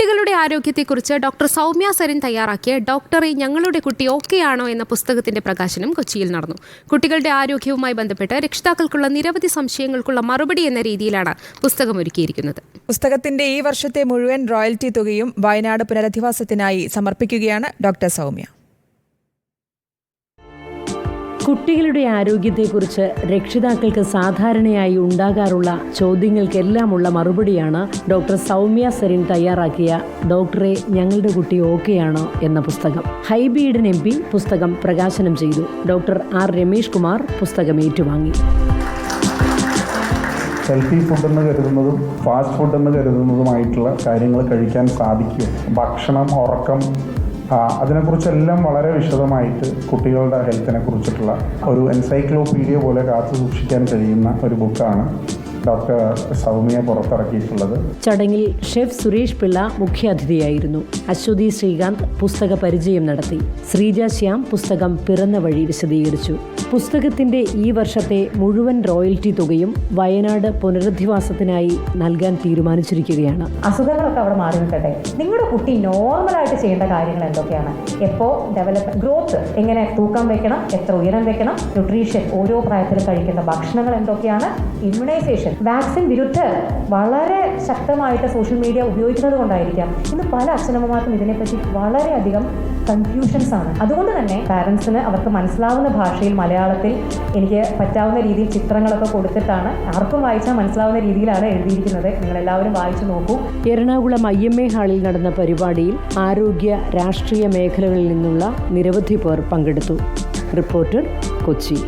കുട്ടികളുടെ ആരോഗ്യത്തെക്കുറിച്ച് ഡോക്ടർ സൗമ്യ സരിൻ തയ്യാറാക്കിയ ഡോക്ടറെ ഞങ്ങളുടെ കുട്ടി ഓക്കെയാണോ എന്ന പുസ്തകത്തിന്റെ പ്രകാശനം കൊച്ചിയിൽ നടന്നു. കുട്ടികളുടെ ആരോഗ്യവുമായി ബന്ധപ്പെട്ട് രക്ഷിതാക്കൾക്കുള്ള നിരവധി സംശയങ്ങൾക്കുള്ള മറുപടി എന്ന രീതിയിലാണ് പുസ്തകം ഒരുക്കിയിരിക്കുന്നത്. പുസ്തകത്തിന്റെ ഈ വർഷത്തെ മുഴുവൻ റോയൽറ്റി തുകയും വയനാട് പുനരധിവാസത്തിനായി സമർപ്പിക്കുകയാണ് ഡോക്ടർ സൗമ്യ. കുട്ടികളുടെ ആരോഗ്യത്തെക്കുറിച്ച് രക്ഷിതാക്കൾക്ക് സാധാരണയായി ഉണ്ടാകാറുള്ള ചോദ്യങ്ങൾക്കെല്ലാമുള്ള മറുപടിയാണ് ഡോക്ടർ സൗമ്യ സെറിൻ തയ്യാറാക്കിയ ഡോക്ടറെ ഞങ്ങളുടെ കുട്ടി ഓക്കെയാണോ എന്ന പുസ്തകം. ഹൈബീഡൻ എം പി പുസ്തകം പ്രകാശനം ചെയ്തു. ഡോക്ടർ ആർ രമേഷ് കുമാർ പുസ്തകം ഏറ്റുവാങ്ങി. ഹെൽത്തി ഫുഡ് എന്ന് കരുതുന്നതും ഫാസ്റ്റ് ഫുഡ് എന്ന് കരുതുന്നതുമായിട്ടുള്ള കാര്യങ്ങൾ കഴിക്കാൻ സാധിക്കും. ഭക്ഷണം ഉറക്കം അതിനെക്കുറിച്ചെല്ലാം വളരെ വിശദമായിട്ട് കുട്ടികളുടെ ഹെൽത്തിനെ കുറിച്ചിട്ടുള്ള ഒരു എൻസൈക്ലോപീഡിയ പോലെ കാത്തു സൂക്ഷിക്കാൻ കഴിയുന്ന ഒരു ബുക്കാണ് ഡോക്ടർ സൗമ്യ പുറത്തിറക്കിയിട്ടുള്ളത്. ചടങ്ങിൽ ഷെഫ് സുരേഷ് പിള്ള മുഖ്യാതിഥിയായിരുന്നു. അശ്വതി ശ്രീകാന്ത് പുസ്തക പരിചയം നടത്തി. ശ്രീജ ശ്യാം പുസ്തകം പിറന്ന വഴി വിശദീകരിച്ചു. പുസ്തകത്തിന്റെ ഈ വർഷത്തെ മുഴുവൻ റോയൽറ്റി തുകയും വയനാട് പുനരധിവാസത്തിനായി നൽകാൻ തീരുമാനിച്ചിരിക്കുകയാണ്. അസുഖങ്ങളൊക്കെ അവിടെ മാറി നിൽക്കട്ടെ. നിങ്ങളുടെ കുട്ടി നോർമലായിട്ട് ചെയ്യേണ്ട കാര്യങ്ങൾ എന്തൊക്കെയാണ്? എപ്പോൾ ഡെവലപ്പ് ഗ്രോത്ത് എങ്ങനെ തൂക്കം വെക്കണം എത്ര ഉയരം വെക്കണം ന്യൂട്രീഷൻ ഓരോ പ്രായത്തിൽ കഴിക്കേണ്ട ഭക്ഷണങ്ങൾ എന്തൊക്കെയാണ്? ഇമ്മ്യൂണൈസേഷൻ വാക്സിൻ വിരുദ്ധ വളരെ ശക്തമായിട്ട് സോഷ്യൽ മീഡിയ ഉപയോഗിക്കുന്നത് കൊണ്ടായിരിക്കാം. ഇന്ന് പല അച്ഛനമ്മമാർക്കും ഇതിനെപ്പറ്റി വളരെയധികം കൺഫ്യൂഷൻസ് ആണ്. അതുകൊണ്ട് തന്നെ പാരൻസിന് അവർക്ക് മനസ്സിലാവുന്ന ഭാഷയിൽ മലയാളത്തിൽ എനിക്ക് പറ്റാവുന്ന രീതിയിൽ ചിത്രങ്ങളൊക്കെ കൊടുത്തിട്ടാണ്. ആർക്കും വായിച്ചാൽ മനസ്സിലാവുന്ന രീതിയിലാണ് എഴുതിയിരിക്കുന്നത്. നിങ്ങൾ എല്ലാവരും വായിച്ചു നോക്കൂ. എറണാകുളം ഐ എം എ ഹാളിൽ നടന്ന പരിപാടിയിൽ ആരോഗ്യ രാഷ്ട്രീയ മേഖലകളിൽ നിന്നുള്ള നിരവധി പേർ പങ്കെടുത്തു. റിപ്പോർട്ടർ കൊച്ചി.